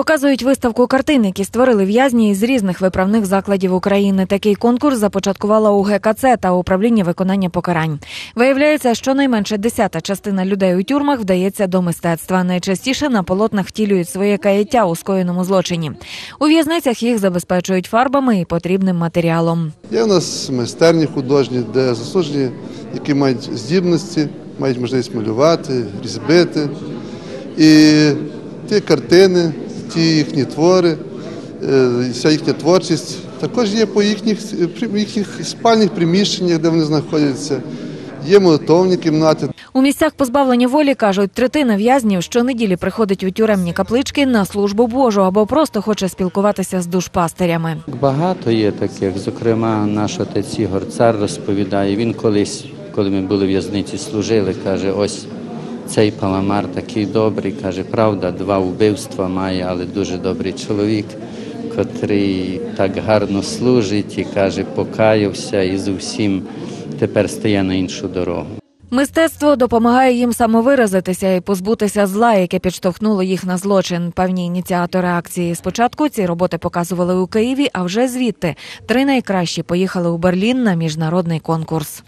Показують виставку картин, які створили в'язні із різних виправних закладів України. Такий конкурс започаткувала УГКЦ та управління виконання покарань. Виявляється, що найменше десята частина людей у тюрмах вдається до мистецтва. Найчастіше на полотнах втілюють своє каяття у скоєному злочині. У в'язницях їх забезпечують фарбами і потрібним матеріалом. Є у нас майстерні художні, де заслужені, які мають здібності, мають можливість малювати, різьбити. І ті картини, ті їхні твори, е, вся їхня творчість також є по їхніх, їхніх спальних приміщеннях, де вони знаходяться. Є молитовні кімнати, У місцях позбавлення волі кажуть, третина в'язнів щонеділі приходить у тюремні каплички на службу Божу або просто хоче спілкуватися з душпастирями. Багато є таких. Зокрема, наш отець Ігор цар розповідає. Він колись, коли ми були в в'язниці, служили, каже: ось цей паламар такий добрий, каже, правда, два вбивства має, але дуже добрий чоловік, котрий так гарно служить і каже, покаявся і зовсім тепер стає на іншу дорогу. Мистецтво допомагає їм самовиразитися і позбутися зла, яке підштовхнуло їх на злочин. Певні ініціатори акції. Спочатку ці роботи показували у Києві, а вже звідти три найкращі поїхали у Берлін на міжнародний конкурс.